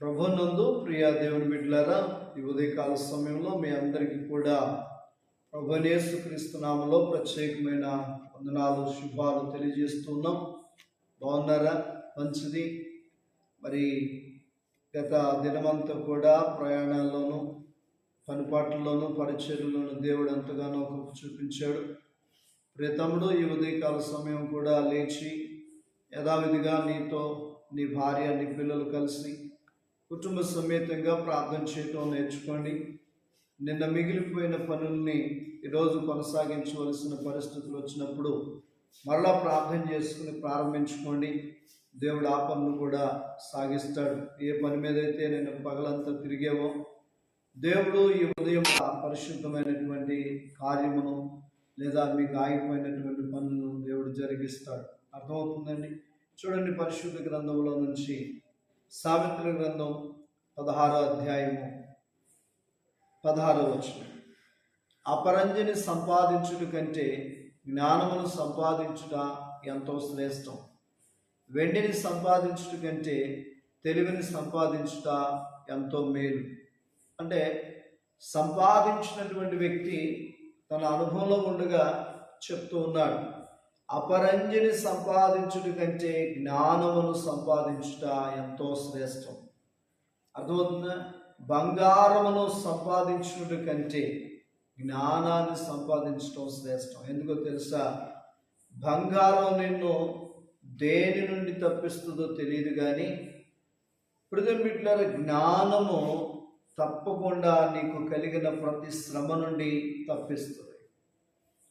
ప్రభునందు ప్రియా దేవుని బిడ్డలారా ఈ ఉదయకాల సమయంలో మీ అందరికీ కూడా ప్రభునేసు క్రీస్తునామలో ప్రత్యేకమైన వందనాలు శుభాలు తెలియజేస్తున్నాం బాగున్నారా? మంచిది. మరి గత దినమంతా కూడా ప్రయాణాల్లోనూ పనిపాట్లలోనూ పరిచర్లోనూ దేవుడు ఎంతగానో కృప చూపించాడు. ప్రతముడు ఈ ఉదయకాల సమయం కూడా లేచి యథావిధిగా నీతో నీ భార్య నీ పిల్లలు కలిసి కుటుంబ సమేతంగా ప్రార్థన చేయటం నేర్చుకోండి. నిన్న మిగిలిపోయిన పనుల్ని ఈరోజు కొనసాగించవలసిన పరిస్థితులు వచ్చినప్పుడు మరలా ప్రార్థన చేసుకుని ప్రారంభించుకోండి. దేవుడు ఆ పనులు కూడా సాగిస్తాడు. ఏ పని మీద అయితే నేను పగలంతా తిరిగేవో దేవుడు ఈ ఉదయం పరిశుద్ధమైనటువంటి కార్యమును లేదా మీకు ఆగిపోయినటువంటి పనులను దేవుడు జరిగిస్తాడు. అర్థమవుతుందండి? చూడండి పరిశుద్ధ గ్రంథంలో నుంచి సావిత్రి గ్రంథం పదహారో అధ్యాయము పదహారో వచనం. అపరంజని సంపాదించుట కంటే జ్ఞానమును సంపాదించుట ఎంతో శ్రేష్టం. వెండిని సంపాదించుట కంటే తెలివిని సంపాదించుట ఎంతో మేలు. అంటే సంపాదించినటువంటి వ్యక్తి తన అనుభవంలో ఉండగా చెప్తూ ఉన్నాడు. అపరంజిని సంపాదించుట కంటే జ్ఞానమును సంపాదించుట ఎంతో శ్రేష్టం. అర్థమవుతుందా? బంగారమును సంపాదించుట కంటే జ్ఞానాన్ని సంపాదించడం శ్రేష్టం. ఎందుకో తెలుసా? బంగారం నిన్ను దేని నుండి తప్పిస్తుందో తెలియదు కానీ ప్రతిమిట్ల జ్ఞానము తప్పకుండా నీకు కలిగిన ప్రతి శ్రమ నుండి తప్పిస్తుంది.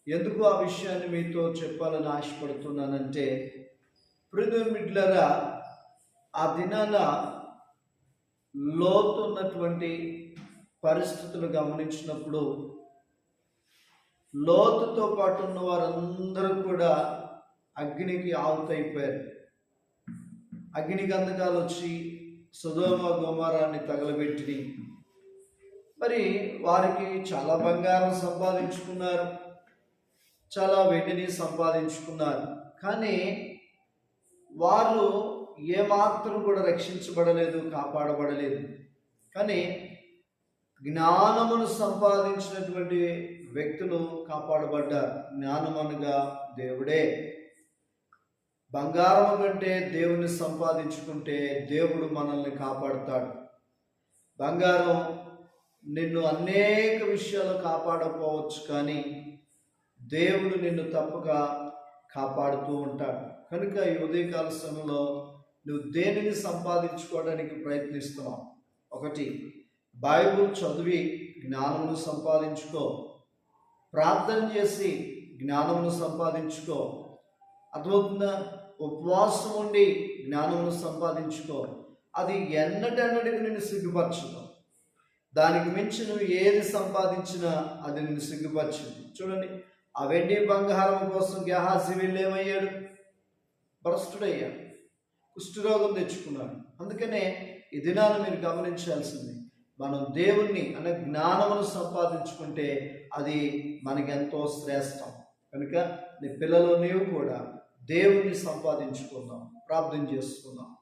ఎందుకు ఆ విషయాన్ని మీతో చెప్పాలని ఆశపడుతున్నానంటే ప్రతిమిట్లరా ఆ దినాన లోతున్నటువంటి పరిస్థితులు గమనించినప్పుడు లోతుతో పాటు ఉన్న వారందరూ కూడా అగ్నికి ఆవుతైపోయారు అగ్ని గంధకాలు వచ్చి సుధోమ గోమారాన్ని తగలబెట్టి మరి వారికి చాలా బంగారం సంపాదించుకున్నారు. చాలా వెండిని సంపాదించుకున్నారు. కానీ వారు ఏమాత్రం కూడా రక్షించబడలేదు కాపాడబడలేదు. కానీ జ్ఞానమును సంపాదించినటువంటి వ్యక్తులు కాపాడబడ్డారు. జ్ఞానమనగా దేవుడే. బంగారం కంటే దేవుని సంపాదించుకుంటే దేవుడు మనల్ని కాపాడుతాడు. బంగారం నిన్ను అనేక విషయాలు కాపాడకపోవచ్చు కానీ దేవుడు నిన్ను తప్పక కాపాడుతూ ఉంటాడు. కనుక ఈ ఉదయకాల సమయంలో నువ్వు దేనిని సంపాదించుకోవడానికి ప్రయత్నిస్తున్నావు? ఒకటి బైబుల్ చదివి జ్ఞానమును సంపాదించుకో. ప్రార్థన చేసి జ్ఞానమును సంపాదించుకో. అర్థమవుతుందా? ఉపవాసం ఉండి జ్ఞానమును సంపాదించుకో. అది ఎన్నటన్నటికి నేను సిగ్గుపరచదు దానికి మించి నువ్వు ఏది సంపాదించినా అది నేను సిగ్గుపరచింది చూడండి ఆ వెండి బంగారం కోసం గెహాసి వెళ్ళేమయ్యాడు? భ్రష్టుడయ్యాడు. కుష్ఠరోగం తెచ్చుకున్నాడు. అందుకనే ఈ దినాన్ని మీరు గమనించాల్సింది మనం దేవుణ్ణి అనే జ్ఞానమును సంపాదించుకుంటే అది మనకెంతో శ్రేష్టం. కనుక నీ పిల్లలు నీవు కూడా దేవుణ్ణి సంపాదించుకుందాం ప్రార్థన చేసుకుందాం.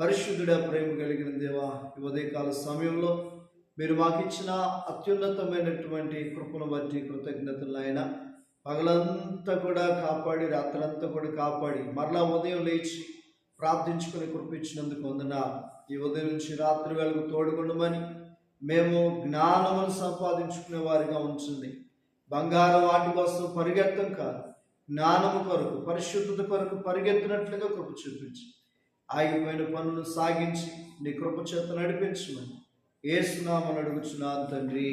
పరిశుద్ధుడ ప్రేమ కలిగిన దేవా ఉదయకాల సమయంలో మీరు మాకు ఇచ్చిన అత్యున్నతమైనటువంటి కృపను బట్టి కృతజ్ఞతలు అయినా పగలంతా కూడా కాపాడి రాత్రంతా కూడా కాపాడి మరలా ఉదయం లేచి ప్రార్థించుకుని కృపించినందుకు వందన ఈ ఉదయం నుంచి రాత్రి వేళకు తోడుకుండమని మేము జ్ఞానమును సంపాదించుకునే వారిగా ఉంచింది. బంగారం వాటి కోసం పరిగెత్తం కాదు జ్ఞానము కొరకు పరిశుద్ధత కొరకు పరిగెత్తినట్లుగా కృప చూపించి ఆగిపోయిన పనులు సాగించి నీ కృప చేత నడిపించమని ఏసునామని అడుగుచున్నాను తండ్రి.